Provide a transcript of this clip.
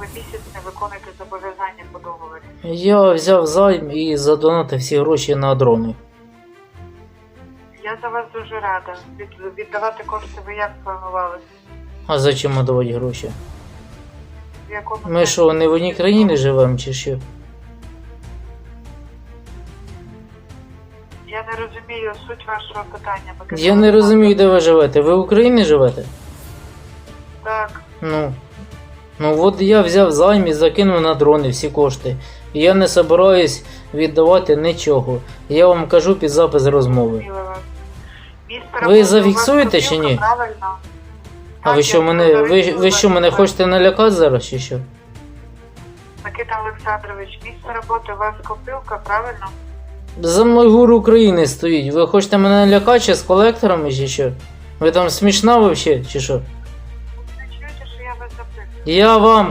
ви місяць не виконуєте зобов'язання по договорі? Я взяв займ і задонатив всі гроші на дрони. Я за вас дуже рада. Від, віддавати кошти ви як планували? А зачем надавати гроші? В якому Ми сенсі? що, не в одній країні живемо чи що? Я не розумію суть вашого питання. Я не розумію, де ви живете. Ви в Україні живете? Так, Ну. Ну от я взяв займ і закинув на дрони всі кошти. І я не собираюсь віддавати нічого. Я вам кажу під запис розмови. Ви зафіксуєте чи ні? А ви що мене. Ви, ви що мене хочете налякати зараз чи що? Микита Олександрович, місце роботи у вас копилка, правильно? За мною гуру України стоїть. Ви хочете мене налякати чи з колекторами чи що? Ви там смішна вообще чи що? Я вам